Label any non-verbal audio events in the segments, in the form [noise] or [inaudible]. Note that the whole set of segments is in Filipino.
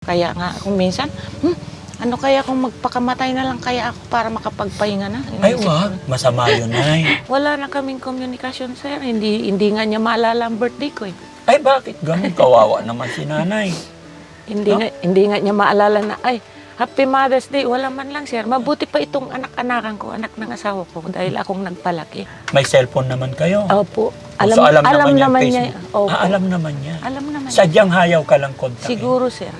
Kaya nga kung minsan, hmm, ano kaya kung magpakamatay na lang kaya ako para makapagpahinga na? Ay, Inisip wag. ko. Masama yun, [laughs] Nay. Wala na kaming komunikasyon, sir. Hindi, hindi nga niya maalala ang birthday ko eh. Ay, bakit? Ganun kawawa naman si nanay. Hindi, nga, hindi nga niya maalala na, ay, Happy Mother's Day. Wala man lang, sir. Mabuti pa itong anak-anakan ko, anak ng asawa ko, dahil akong nagpalaki. May cellphone naman kayo. Opo. So, Alam, alam, niya naman niya. Facebook. Opo. Ah, alam naman niya. Alam naman niya. Sadyang hayaw ka lang kontakin. Siguro, sir.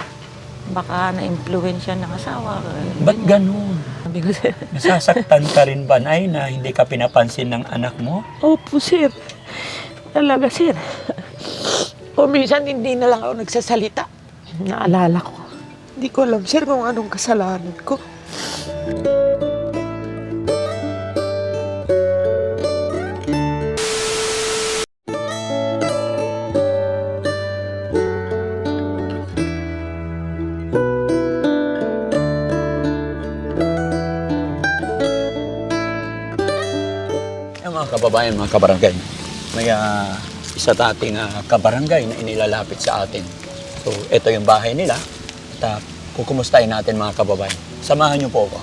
Baka na-influensya ng asawa. Ba't ganun? Sabi ko, sir. Nasasaktan ka rin ba, Nay, na hindi ka pinapansin ng anak mo? Opo, sir. Talaga, sir. O minsan hindi na lang ako nagsasalita. Naalala ko. Hindi ko alam, sir, kung anong kasalanan ko. Kababayan, mga kabarangay, may ah, isa dating uh, kabarangay na inilalapit sa atin. So, ito yung bahay nila. At uh, kukumustahin natin mga kababayan. Samahan niyo po ako.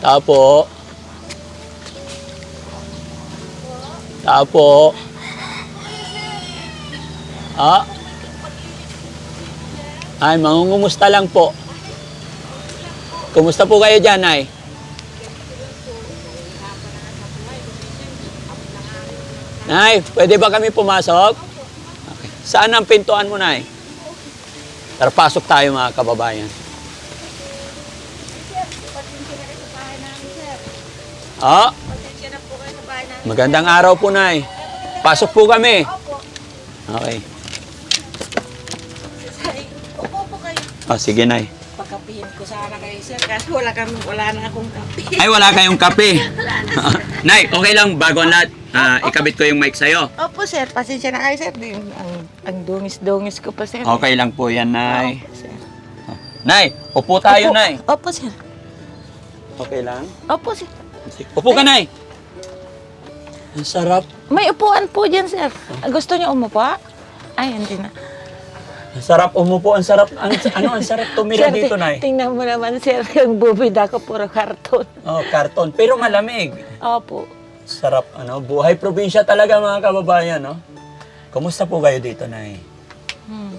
Tapo. Tapo. Ah. Ay, mangungumusta lang po. Kumusta po kayo dyan, Nay? Nay, pwede ba kami pumasok? Okay. Saan ang pintuan mo, Nay? Tara, pasok tayo mga kababayan. Ah, magandang araw po, Nay. Pasok po kami. Okay. Ah, sige, Nay. Pagkapihin ko sana kayo, sir. Kasi wala, kami, wala na akong kape. Ay, wala kayong kape. [laughs] [laughs] Nay, okay lang, bago ang lahat, ah, ikabit ko yung mic sa'yo. Opo, sir. Pasensya na kayo, sir. Yung, ang, ang dungis-dungis ko pa, sir. Okay lang po yan, Nay. Opo, sir. Nay, upo tayo, Opo. Nay. Opo, sir. Okay lang? Opo, sir. Upo ka, Nay. Ang sarap. May upuan po dyan, sir. Gusto niyo umupo? Ay, hindi na. Ang sarap umupo. Ang sarap. Ang, ano, ang sarap tumira Sir, dito, Nay. Tingnan mo naman, sir, yung bubida ko puro karton. Oh, karton. Pero malamig. Opo. Sarap, ano. Buhay probinsya talaga, mga kababayan, no? Kumusta po kayo dito, Nay? Hmm.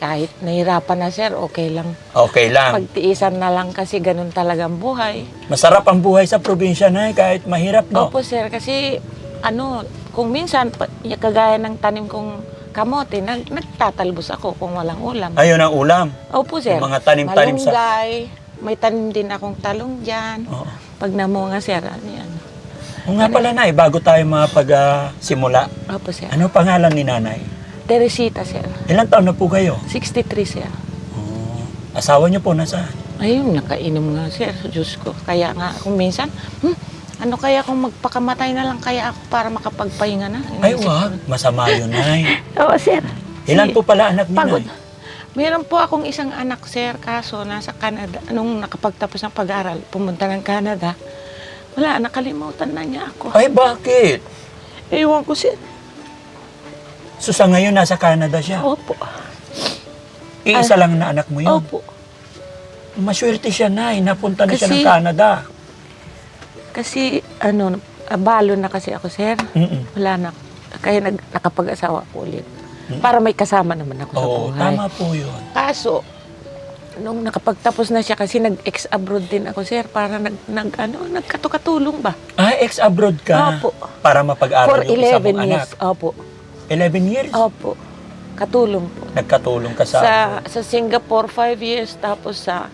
Kahit nahirapan na, sir, okay lang. Okay lang. Pagtiisan na lang kasi ganun talagang buhay. Masarap ang buhay sa probinsya, Nay, kahit mahirap, no? Opo, sir, kasi ano, kung minsan, kagaya ng tanim kong kamote, nag, nagtatalbos ako kung walang ulam. Ayun ang ulam. Opo, sir. Yung mga tanim-tanim sa- Malunggay, may tanim din akong talong dyan. Oo. Pag namunga, sir, ano yan? O nga pala, Nay, bago tayo mapag-simula, Opo, sir. ano pangalan ni Nanay? Teresita, sir. Ilang taon na po kayo? 63, sir. Oh, asawa niyo po nasa? Ayun, nakainom nga, sir. Diyos ko. Kaya nga, kung minsan, hmm, ano kaya kung magpakamatay na lang kaya ako para makapagpahinga na? Ay, Inisip wag. Masama yun, Nay. ko. [laughs] Oo, sir. Ilan Si- po pala anak niyo, Pagod. Nay? Meron po akong isang anak, sir, kaso nasa Canada. Nung nakapagtapos ng pag-aaral, pumunta ng Canada. Wala, nakalimutan na niya ako. Ay, bakit? Ewan ko, sir. So sa ngayon, nasa Canada siya. Opo. Iisa lang na anak mo yun. Opo. Maswerte siya, Nay. Napunta na siya ng Kasi- Canada. Kasi, ano, balo na kasi ako, sir. Mm-mm. Wala na. Kaya nag, nakapag-asawa ko ulit. Para may kasama naman ako sa Oo, buhay. tama po yun. Kaso, nung nakapagtapos na siya kasi nag-ex-abroad din ako, sir, para nag, nag ano, nagkatukatulong ba? Ah, ex-abroad ka. Opo. Para mapag-aral For yung isa 11 mong years. anak. Opo. 11 years? Opo. Katulong po. Nagkatulong ka sa... Sa, sa Singapore, 5 years, tapos sa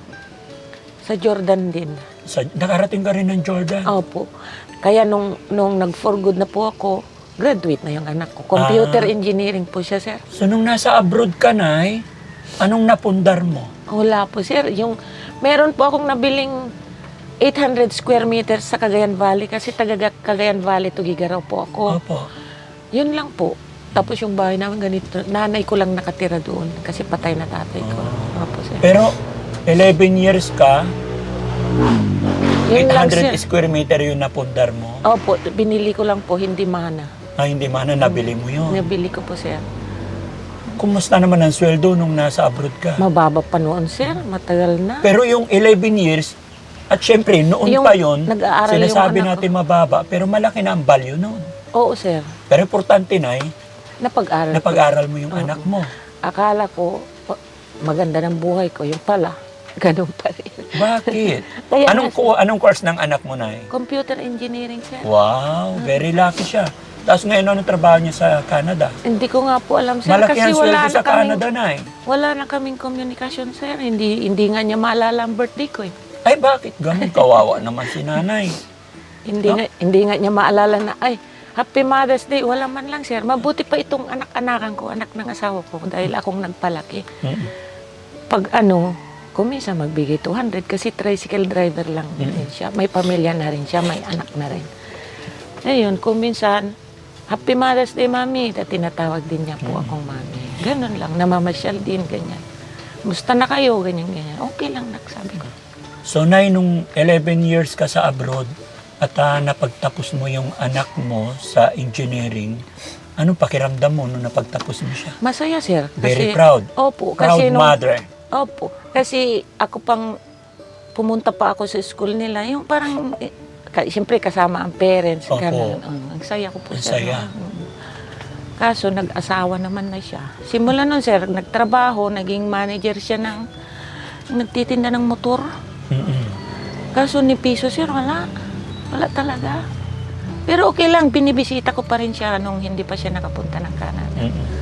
sa Jordan din. sa nakarating ka rin ng Jordan. Opo. Kaya nung, nung nag-for good na po ako, graduate na yung anak ko. Computer Ah. engineering po siya, sir. So nung nasa abroad ka, Nay, anong napundar mo? Wala po, sir. Yung, meron po akong nabiling 800 square meters sa Cagayan Valley kasi taga Cagayan Valley to Gigaraw po ako. Opo. Yun lang po. Tapos yung bahay namin ganito, nanay ko lang nakatira doon kasi patay na tatay ko. Ah. Opo, sir. Pero 11 years ka, Yun lang, 800 sir. square meter yung napundar mo. Opo, binili ko lang po, hindi mana. Ay, hindi man na nabili mo yun. Nabili ko po, sir. Kumusta naman ang sweldo nung nasa abroad ka? Mababa pa noon, sir. Matagal na. Pero yung 11 years, at syempre, noon Yung pa yun, nag-aaral yung sinasabi anak natin mababa, pero malaki na ang value noon. Oo, sir. Pero importante na Napag-aral ko. napag-aral mo yung anak mo. Akala ko, pa- maganda ng buhay ko. Yung pala, [laughs] ganun pa rin. Bakit? [laughs] Kaya anong, ku- anong course ng anak mo na computer engineering, sir. Wow, very lucky siya. Tapos ngayon, anong trabaho niya sa Canada? Hindi ko nga po alam, sir. Malaki kasi ang sweldo wala na sa kaming, Canada na eh. wala na kaming communication, sir. Hindi, hindi nga niya maalala ang birthday ko, eh. Ay, bakit? Ganun kawawa [laughs] naman si nanay. Hindi, No? nga, hindi nga niya maalala na, ay, Happy Mother's Day. Wala man lang, sir. Mabuti pa itong anak-anakan ko, anak ng asawa ko, dahil akong nagpalaki. Mm. Pag ano, kumisa magbigay 200 kasi tricycle driver lang Mm. din siya. May pamilya na rin siya, may anak na rin. Ayun, kung minsan, Happy Mother's Day, Mami. At tinatawag din niya po akong Mami. Ganun lang, namamasyal din, ganyan. Musta na kayo, ganyan, ganyan. Okay lang, nagsabi ko. So, Nay, nung 11 years ka sa abroad at ah, napagtapos mo yung anak mo sa engineering, anong pakiramdam mo nung napagtapos mo siya? Masaya, sir. Very proud. Opo, Proud kasi nung, mother. Opo, kasi ako pang pumunta pa ako sa school nila, yung parang, eh, ka, siyempre kasama ang parents, Opo. ganun. Mm, ang saya ko po, Ang sir. saya. Mm. Kaso, nag-asawa naman na siya. Simula nun, sir, nagtrabaho, naging manager siya ng, nagtitinda ng motor. Mm-mm. Kaso ni Piso, sir, wala. Wala talaga. Pero okay lang, binibisita ko pa rin siya nung hindi pa siya nakapunta ng Canada. Mm-mm.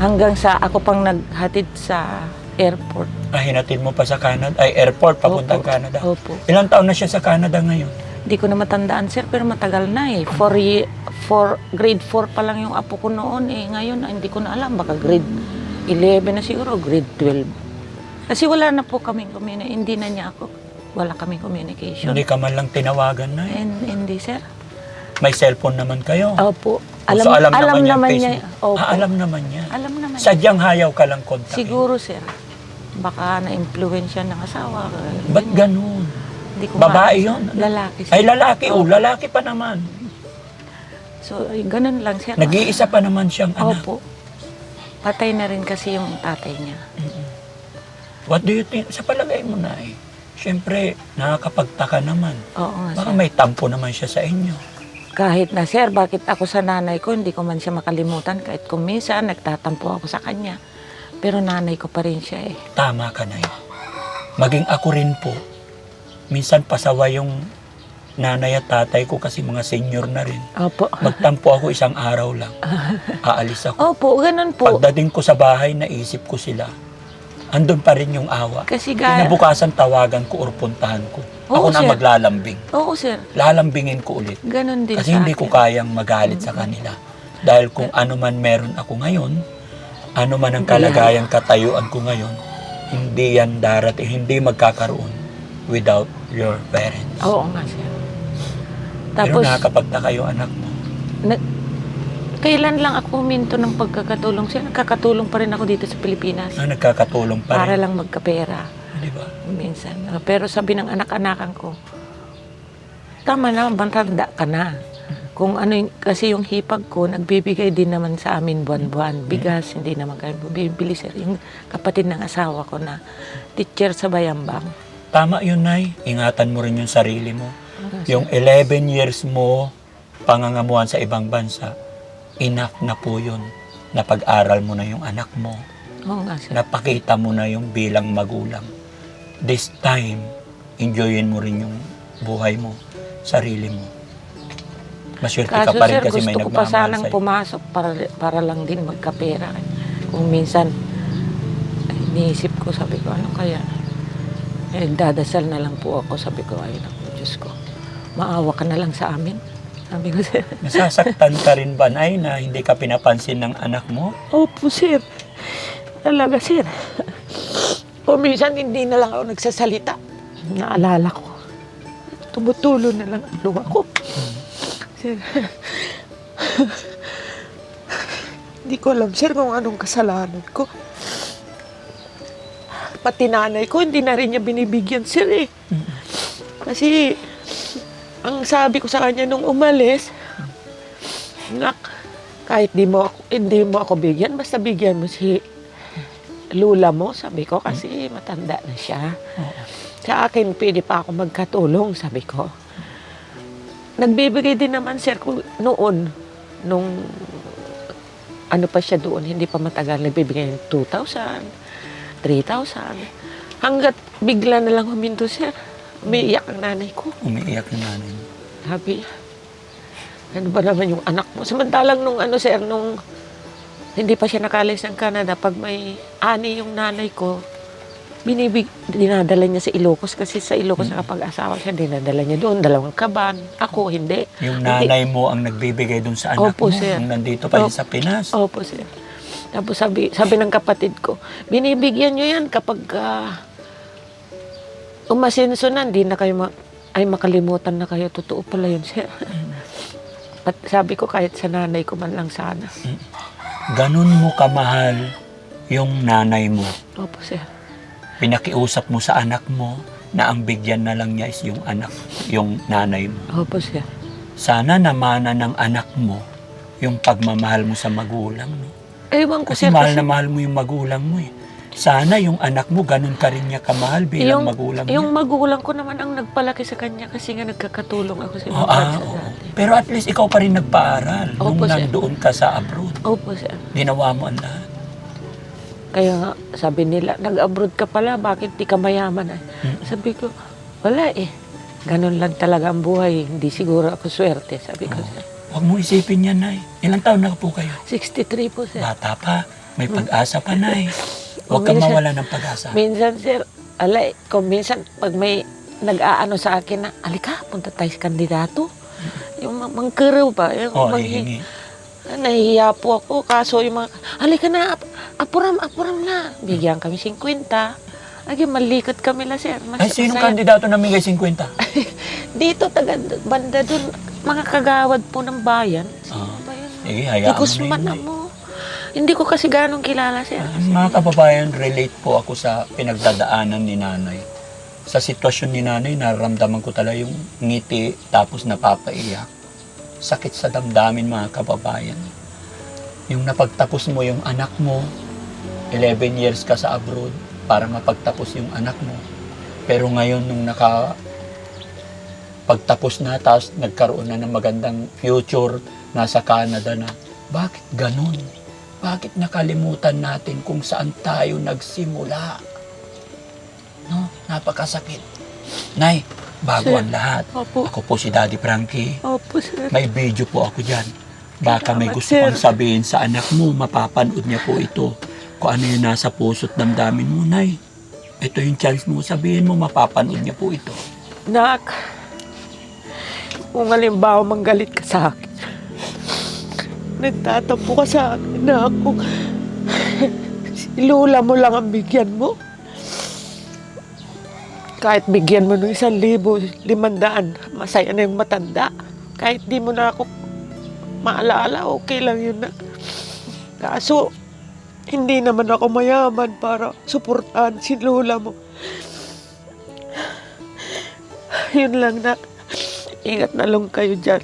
Hanggang sa ako pang naghatid sa airport. Ah, hinatid mo pa sa Canada, ay airport, papuntang Opo. Canada. Opo. Ilang taon na siya sa Canada ngayon? Hindi ko na matandaan, sir, pero matagal na eh. For, ye- for grade 4 pa lang yung apo ko noon eh. Ngayon, ah, hindi ko na alam. Baka grade 11 na siguro, grade 12. Kasi wala na po kaming communication. Hindi na niya ako. Wala kaming communication. Hindi ka man lang tinawagan na. And, hindi, sir. May cellphone naman kayo. Opo. Alam, so, alam, alam, naman, naman niya. niya. Facebook. Opo. Ah, alam naman niya. Alam naman niya. Sadyang hayaw ka lang kontakin. Siguro, sir. Baka na-influensya ng asawa. Ba't ganun? Hindi ko Babae ma- yun? Lalaki, sir. Ay, lalaki. Oh, lalaki pa naman. So, ay, ganun lang, sir. Nag-iisa pa naman siyang anak. Opo. Patay na rin kasi yung tatay niya. What do you think? Sa palagay mo na eh. Siyempre, nakakapagtaka naman. Oo nga, Baka sir. may tampo naman siya sa inyo. Kahit na, sir, bakit ako sa nanay ko, hindi ko man siya makalimutan. Kahit kung minsan, nagtatampo ako sa kanya. Pero nanay ko pa rin siya eh. Tama ka na yun. Maging ako rin po. Minsan pasawa yung nanay at tatay ko kasi mga senior na rin. Opo. Magtampo ako isang araw lang. [laughs] Aalis ako. Opo, ganun po. Pagdating ko sa bahay, naisip ko sila. Andun pa rin yung awa. Kasi ga... Kinabukasan tawagan ko or puntahan ko. Oo, Ako na sir. maglalambing. Oo, sir. Lalambingin ko ulit. Ganun din Kasi sa hindi ko akin. kayang magalit sa kanila. Dahil kung ano man meron ako ngayon, ano man ang kalagayang katayuan ko ngayon, hindi yan darating, hindi magkakaroon without your parents. Oo nga, sir. Pero Tapos, nakakapagtaka yung anak mo. na- kailan lang ako huminto ng pagkakatulong, sir? Nakakatulong pa rin ako dito sa Pilipinas. Na nagkakatulong pa Para rin. lang magkapera. Di ba? Minsan. Uh, Pero sabi ng anak-anakan ko, tama na, bantanda ka na. Kung ano yung, kasi yung hipag ko, nagbibigay din naman sa amin buwan-buwan. Bigas, hindi naman kami bibili, sir. Yung kapatid ng asawa ko na teacher sa Bayambang. Tama yun, Nay. Ingatan mo rin yung sarili mo. Yung 11 years mo pangangamuhan sa ibang bansa, enough na po yun. Napag-aral mo na yung anak mo. Oo nga, sir. Napakita mo na yung bilang magulang. This time, enjoyin mo rin yung buhay mo, sarili mo. Maswerte ka Kaso, pa rin sir, kasi may gusto ko pa nagmamahal sanang sa'yo. pumasok para, para lang din magkapera. Kung minsan, ay, iniisip ko, sabi ko, ano kaya? Eh, dadasal na lang po ako. Sabi ko, ay, naku, Diyos ko. Maawa ka na lang sa amin. Sabi ko, sir. Nasasaktan ka rin ba, Nay, na hindi ka pinapansin ng anak mo? Opo, sir. Talaga, sir. Kung minsan hindi na lang ako nagsasalita. Naalala ko. Tumutulo na lang ang luha ko. Sir. Hindi ko alam, sir, kung anong kasalanan ko. Pati nanay ko, hindi na rin niya binibigyan, sir, eh. Kasi, ang sabi ko sa kanya nung umalis, nak, kahit di mo ako, hindi mo ako bigyan, basta bigyan mo si lula mo, sabi ko, kasi matanda na siya. Sa akin, pwede pa ako magkatulong, sabi ko. Nagbibigay din naman, sir, kung noon, nung ano pa siya doon, hindi pa matagal, nagbibigay ng 2,000, 3,000. Hanggat bigla na lang huminto, sir. Umiiyak ang nanay ko. Umiiyak na nanay mo. Sabi, ano ba naman yung anak mo? Samantalang nung ano, sir, nung hindi pa siya nakalis ng Canada, pag may ani yung nanay ko, binibig, dinadala niya sa Ilocos kasi sa Ilocos Hmm. nakapag-asawa siya, dinadala niya doon, dalawang kaban. Ako, hindi. Yung Hindi. nanay mo ang nagbibigay dun sa anak Opo, mo. sir. Nung nandito pa yun Opo. sa Pinas. Opo, sir. Tapos sabi, sabi ng kapatid ko, binibigyan nyo yan kapag ah, umasenso na, hindi na kayo ma- ay makalimutan na kayo. Totoo pala yun, sir. At sabi ko, kahit sa nanay ko man lang sana. Ganun mo kamahal yung nanay mo. Opo, sir. Pinakiusap mo sa anak mo na ang bigyan na lang niya is yung anak, yung nanay mo. Opo, sir. Sana namana ng anak mo yung pagmamahal mo sa magulang. No? Ewan ko, Kasi sir. mahal kasi na mahal mo yung magulang mo eh. Sana yung anak mo, ganun ka rin niya kamahal bilang yung, magulang yung niya. magulang ko naman ang nagpalaki sa kanya kasi nga nagkakatulong ako sa Oh, mga ah, oo. Pero at least ikaw pa rin nagpaaral nung Opo, sir. nandoon ka sa abroad. Opo, sir. Ginawa mo ang lahat. Kaya nga, sabi nila, nag-abroad ka pala, bakit di ka mayaman? Ay, Mm. Sabi ko, wala eh. Ganun lang talaga ang buhay. Hindi siguro ako swerte, sabi ko, sir. Huwag mo isipin yan, Nay. Ilang taon na po kayo? 63 po, sir. Bata pa. May pag-asa pa, Nay. Huwag kang Minsan- mawala ng pag-asa. Minsan, sir, alay, kung minsan, pag may nag-aano sa akin na, alika, punta tayo sa kandidato. Yung ma- mangkaraw ba? Yung Oo, manghi- hihingi. Ah, Nahihiya po ako. Kaso yung mga, halika na, ap- apuram, apuram na. Bigyan kami 50. Agi, malikot kami la, sir. Mas, Ay, sinong masaya. kandidato na may 50? [laughs] Dito, taga, banda dun, mga kagawad po ng bayan. Ah. Sige, Di hayaan ko mo na yun, sumana Nay. mo. Hindi ko kasi ganong kilala, sir. Ah, Mga kababayan, relate po ako sa pinagdadaanan ni nanay. Sa sitwasyon ni nanay, nararamdaman ko talaga yung ngiti tapos napapaiyak. Sakit sa damdamin mga kababayan. Yung napagtapos mo yung anak mo, 11 years ka sa abroad para mapagtapos yung anak mo. Pero ngayon nung naka pagtapos na tapos nagkaroon na ng magandang future, nasa Canada na, bakit ganun? Bakit nakalimutan natin kung saan tayo nagsimula? No? Napakasakit. Nay, bago Sir. ang lahat, Opo. ako po si Daddy Frankie. Opo, sir. May video po ako dyan. Baka may gusto sir. kang sabihin sa anak mo, mapapanood niya po ito. Kung ano yung nasa puso't damdamin mo, Nay. Ito yung chance mo, sabihin mo, mapapanood niya po ito. Nak, kung halimbawa manggalit ka sa akin, nagtatampo ka sa akin na ako, si Lula mo lang ang bigyan mo. Kahit bigyan mo ng isang libo, limandaan, masaya na yung matanda. Kahit di mo na ako maalala, okay lang yun na. Kaso, hindi naman ako mayaman para suportahan si Lula mo. Yun lang na. Ingat na lang kayo dyan.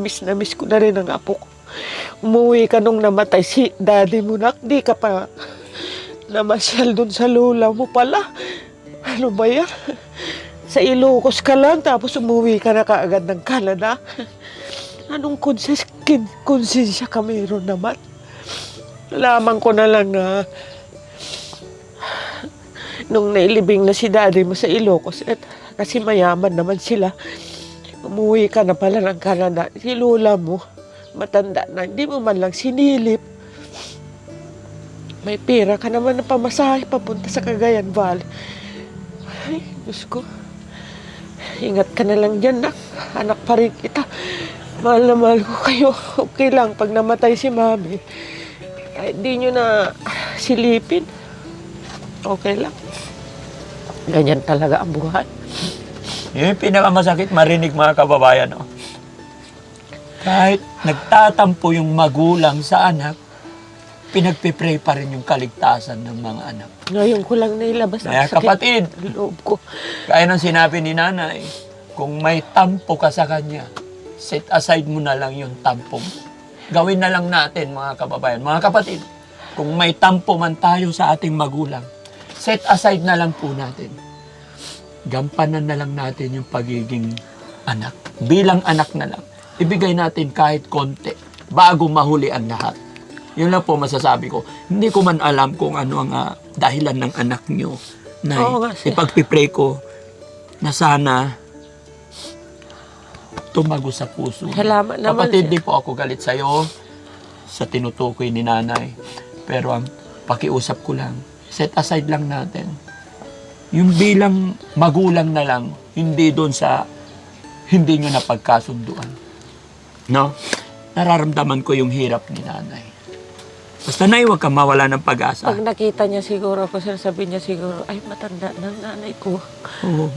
Miss na miss ko na rin ang apo ko. Umuwi ka nung namatay si daddy mo na. Di ka pa namasyal dun sa lula mo pala. Ano ba yan? Sa Ilocos ka lang tapos umuwi ka na kaagad ng Canada. Anong konsis kin- konsensya ka mayroon naman? Nalaman ko na lang na nung nailibing na si daddy mo sa Ilocos at kasi mayaman naman sila. Umuwi ka na pala ng Canada. Si Lola mo, matanda na, hindi mo man lang sinilip. May pera ka naman na pamasahe papunta sa Cagayan Valley. Ay, Diyos ko. Ingat ka na lang dyan, nak. Anak pa rin kita. Mahal na mahal ko kayo. Okay lang pag namatay si mami. Kahit di nyo na silipin. Okay lang. Ganyan talaga ang buhay. Yun yung pinakamasakit marinig mga kababayan. Oh. Kahit nagtatampo yung magulang sa anak, pinagpipray pa rin yung kaligtasan ng mga anak. Ngayon ko lang nailabas ang Kaya sakit kapatid, ng loob ko. kaya nang sinabi ni nanay, kung may tampo ka sa kanya, set aside mo na lang yung tampo mo. Gawin na lang natin, mga kababayan. Mga kapatid, kung may tampo man tayo sa ating magulang, set aside na lang po natin. Gampanan na lang natin yung pagiging anak. Bilang anak na lang. Ibigay natin kahit konti bago mahuli ang lahat. Yun lang po masasabi ko. Hindi ko man alam kung ano ang ah, dahilan ng anak nyo. Nay, Oo nga, sir. ipagpipray ko na sana tumago sa puso. Salamat naman, Kapatid, di po ako galit sa'yo sa tinutukoy ni nanay. Pero ang pakiusap ko lang, set aside lang natin. Yung bilang magulang na lang, hindi doon sa hindi nyo napagkasunduan. No? Nararamdaman ko yung hirap ni nanay. Basta nay, huwag kang mawala ng pag-asa. Pag nakita niya siguro ako, sir, sabi niya siguro, ay matanda ng nanay ko. Oo.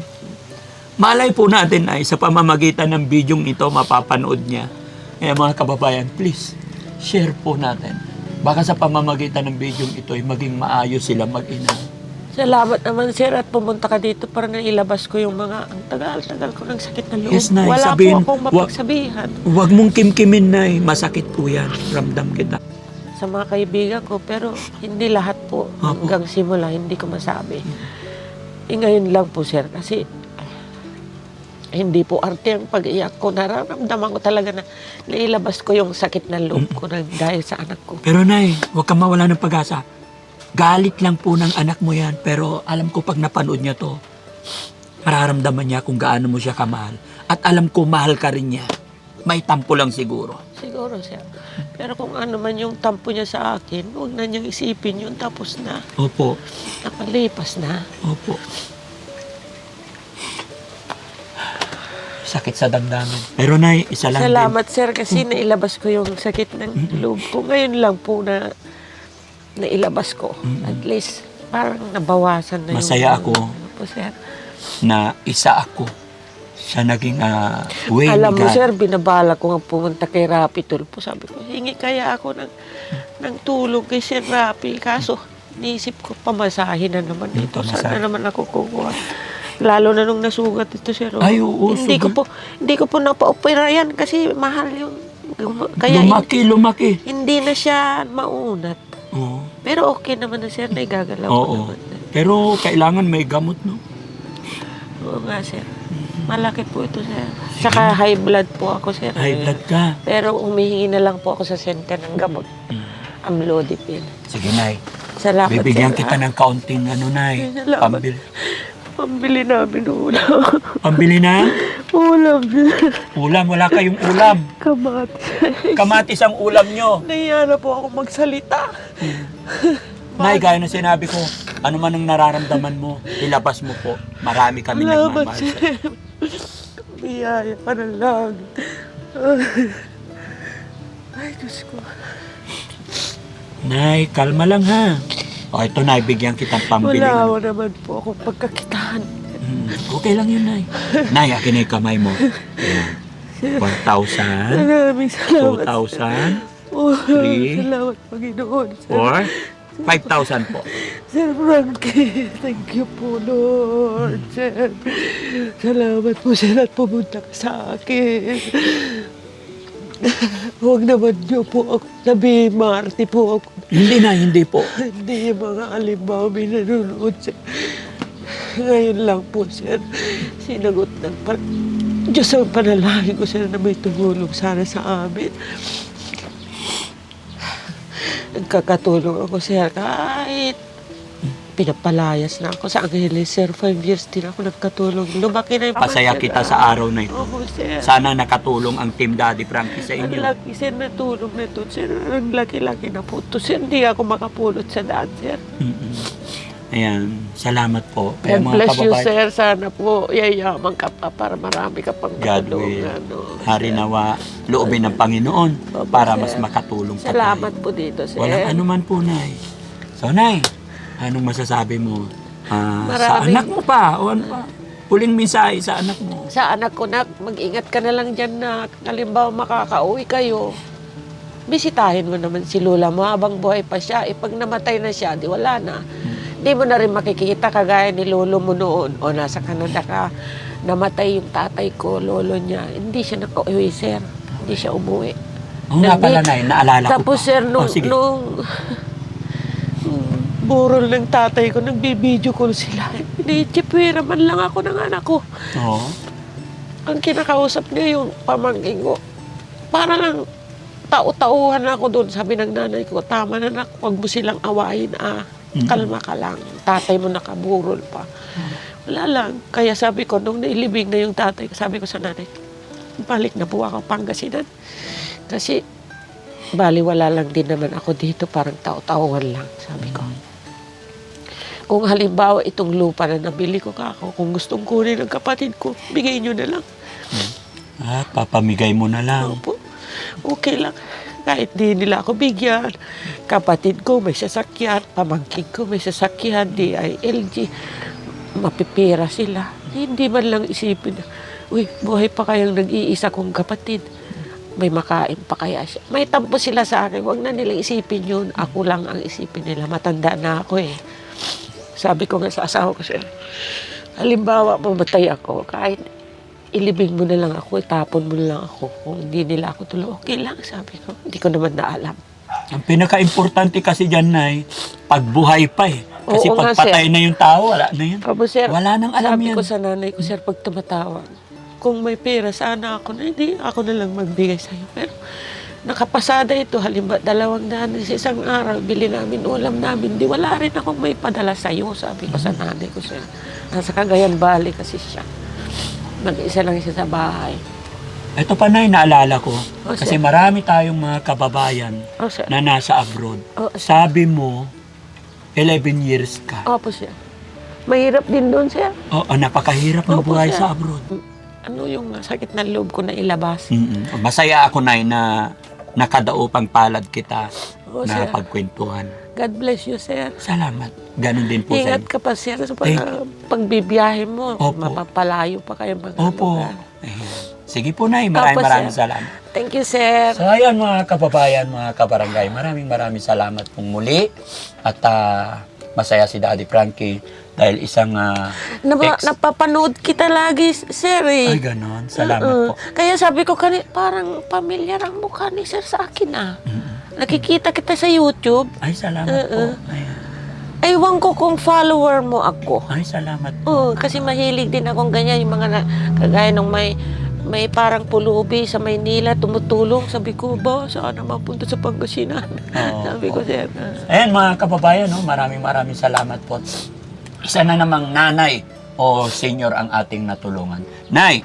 Malay po natin ay sa pamamagitan ng bidyong ito mapapanood niya. Kaya mga kababayan, please, share po natin. Baka sa pamamagitan ng bidyong ito ay maging maayos sila mag-ina. Salamat naman, sir, at pumunta ka dito para na ilabas ko yung mga, ang tagal-tagal ko ng sakit na loob. Yes, Nay, Wala sabihin, po akong mapagsabihan. Huwag mong kimkimin na masakit po yan. Ramdam kita. sa mga kaibigan ko, pero hindi lahat po. Opo. Hanggang simula, hindi ko masabi. Eh, ngayon lang po, sir, kasi hindi po arte ang pag-iyak ko. Nararamdaman ko talaga na nailabas ko yung sakit na loob ko na dahil sa anak ko. Pero nay, huwag kang mawala ng pag-asa. Galit lang po ng anak mo yan. Pero alam ko pag napanood niya to, mararamdaman niya kung gaano mo siya kamahal. At alam ko mahal ka rin niya. May tampo lang siguro. Siguro, sir. Pero kung ano man yung tampo niya sa akin, huwag na niyang isipin yun. Tapos na, Opo. nakalipas na. Opo. Sakit sa damdamin. Pero nay, isa lang din. Salamat, sir, kasi nailabas ko yung sakit ng loob ko. Ngayon lang po na nailabas ko. At least, parang nabawasan na Masaya yung... ako. Ano po, sir. na isa ako sa naging ah, way Alam mo, God. sir, binabala ko nga pumunta kay Rapi Tulpo. Sabi ko, hingi kaya ako ng, ng tulong kay Sir Rapi. Kaso, niisip ko, pamasahin na naman Hmm, ito. Saan na naman ako kukuha? Lalo na nung nasugat ito, sir. oh. Ay, oo, Hindi ko sugat. po, hindi ko po napa-opera yan kasi mahal yung... Kaya lumaki, lumaki. hindi na siya maunat. Oo. Pero okay naman na sir, naigagalaw ko Oo. naman. Pero kailangan may gamot, no? Oo nga sir. Malaki po ito sir. Saka high blood po ako sir. High blood ka. Pero umihingi na lang po ako sa center ng gamot. Mm. Amlodipine. Sige, Nay. Salamat Bibigyan sir. kita ng kaunting ano, Nay. Salamat. Pambili. Pambili namin ulam. Pambili na? [laughs] ulam. Ulam. Wala kayong ulam. Kamatis. Kamatis ang ulam nyo. Nahiya na po ako magsalita. Nay, gaya na sinabi ko, ano man ang nararamdaman mo, ilabas mo po. Marami kami Salamat nagmamahal sa'yo. Biyaya ka na lang. Ay, Diyos ko. Nay, kalma lang ha. O, ito, Nay, bigyan kitang pambili. Wala ako naman po akong pagkakitaan. Hmm, okay lang yun, Nay. Nay, akin na yung kamay mo. Ayan. 1,000, Maraming salamat. 2,000, Oh, Three. Salamat, Panginoon. Sir, or 5,000 po. Sir Frankie, thank you po, Lord. Sir, salamat po, sir, at pumunta ka sa akin. Huwag naman niyo po ako sabihin, Marty po ako. Hindi na, hindi po. Hindi yung mga alimbaw may nanonood, sir. Ngayon lang po, sir, sinagot ng pan Diyos ang panalangin ko, sir, na may tumulong sana sa amin. Nagkakatulong ako, sir, kahit pinapalayas na ako sa Angeles, sir. Five years din ako nagkatulong. Lumaki na yung Pasaya sir, kita sa araw na ito. Opo, sir. Sana nakatulong ang Team Daddy Frankie sa Ang inyo. laki, sir, na tulong na ito, sir. Ang laki-laki na po ito, sir. Hindi ako makapulot sa daan, sir. Mm-mm. Ayan, salamat po. Kaya God mga bless you, sir. Sana po yayaman ka pa para marami ka pang God matulungan. will. no, Hari sir. nawa, loobin ng Panginoon Opo, para sir. mas makatulong pa Salamat tayo. po dito, sir. Walang anuman po, Nay. So, Nay, anong masasabi mo ah, sa Maraming- anak mo pa? O ano pa? Huling mensahe sa anak mo. Sa anak ko, nak, mag-ingat ka na lang dyan na halimbawa makakauwi kayo. Bisitahin mo naman si Lola mo habang buhay pa siya. Eh, pag namatay na siya, di wala na. Di mo na rin makikita kagaya ni Lolo mo noon. O nasa Canada ka. namatay yung tatay ko, lolo niya, hindi siya nakauwi, sir. Hindi siya umuwi. Oo nga pala, Nay, naalala ko Tapos, pa. sir, nung, Oh, sige. nung burol ng tatay ko, nagbibideo call sila. Iniitsipwera man lang ako ng anak ko. Oo. Ang kinakausap niya yung pamangking ko. Para lang tao-tauhan ako doon. Sabi ng nanay ko, tama na nak, huwag mo silang awayin ah. Mm. Kalma ka lang. Tatay mo nakaburol pa. Wala lang. Kaya sabi ko, nung nailibing na yung tatay ko, sabi ko sa nanay, balik na po ako Pangasinan. Kasi, baliwala lang din naman ako dito, parang tao-tauhan lang, sabi ko. Kung halimbawa itong lupa na nabili ko ka ako, kung gustong kunin ng kapatid ko, bigay nyo na lang. Ah, papamigay mo na lang. Opo. Okay lang. Kahit di nila ako bigyan. Kapatid ko may sasakyan, pamangkin ko may sasakyan, DILG. Mapipira sila. Hindi man lang isipin, uy, buhay pa kayang nag-iisa kong kapatid. May makain pa kaya siya. May tampo sila sa akin. Huwag na nila isipin yun. Ako lang ang isipin nila. Matanda na ako eh. Sabi ko nga sa asawa ko siya, halimbawa mamatay ako, kahit ilibing mo na lang ako, itapon mo na lang ako. Kung hindi nila ako tulo, okay lang, sabi ko. Hindi ko naman naalam. Ang pinaka-importante kasi dyan, Nay, pagbuhay pa eh. Kasi Oo nga, pag patay sir. na yung tao, wala na yun. Abo, sir, Wala nang alam sabi yan. ko sa nanay ko, sir, pag tumatawag, kung may pera, sana ako na, hindi, ako na lang magbigay sa'yo. Pero, nakapasada ito, halimbawa, dalawang daan sa isang araw, bili namin, ulam namin, di wala rin akong may padala sa'yo, sabi ko sa nanay ko, sir. Nasa Cagayan Valley kasi siya. Mag-isa lang siya sa bahay. Ito pa, Nay, naalala ko. Oh, kasi sir. marami tayong mga kababayan Oh, sir. na nasa abroad. Oh, sir. Sabi mo, 11 years ka. Opo, sir. Mahirap din doon, sir. Oo, napakahirap ng Opo, buhay sir. sa abroad. Ano yung sakit ng loob ko na ilabas? Mm-mm. Masaya ako, Nay, na nakadaupang palad kita Oo, na sir. pagkwentuhan. God bless you, sir. Salamat. Ganon din po sa Ingat ka pa, sir. Sa Thank pag, pagbibiyahe mo, Opo. mapapalayo pa kayo mga Opo. lugar. Ayan. Sige po, Nay. Maraming Opo, maraming sir. salamat. Thank you, sir. So ayan mga kababayan, mga kabarangay, maraming maraming salamat pong muli at ah, masaya si Daddy Frankie dahil isang ah, Napa, ex- napapanood kita lagi, sir. Eh. Ay ganon, salamat Oo. po. Kaya sabi ko, kani, parang pamilyar ang mukha ni sir sa akin ah. Nakikita kita sa YouTube. Ay salamat po. Ayan. Aywan ko kung follower mo ako. Ay salamat po. Oo, kasi mahilig din akong ganyan, yung mga na, kagaya nung may may parang pulubi sa Maynila tumutulong. Sabi ko, ba, saan na mapunta sa Pangasinan? Oo. [laughs] Sabi ko, sir. ah, Ayan mga kababayan, no, maraming maraming salamat po. Isa na namang nanay o senior ang ating natulungan. Nay,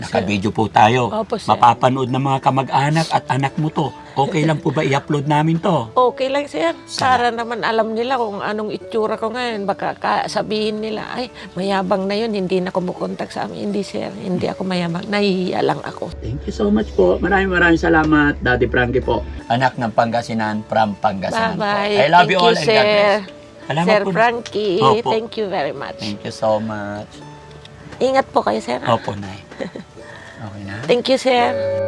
naka-video po tayo. Opo, sir. Mapapanood ng mga kamag-anak at anak mo to. Okay lang po ba i-upload namin to? Okay lang, sir. Para naman alam nila kung anong itsura ko ngayon. Baka ka- sabihin nila, ay, mayabang na yun, hindi na kumukontak sa amin. Hindi, sir. Hindi ako mayabang. Nahihiya lang ako. Thank you so much po. Maraming maraming salamat, Daddy Frankie po. Anak ng Pangasinan from Pangasinan po. Bye-bye. I love Thank you all you, and God sir. bless. Salamat Sir po. Frankie, Opo. thank you very much. Thank you so much. Ingat po kayo, sir. Opo, Nay. [laughs] Thank you, sir.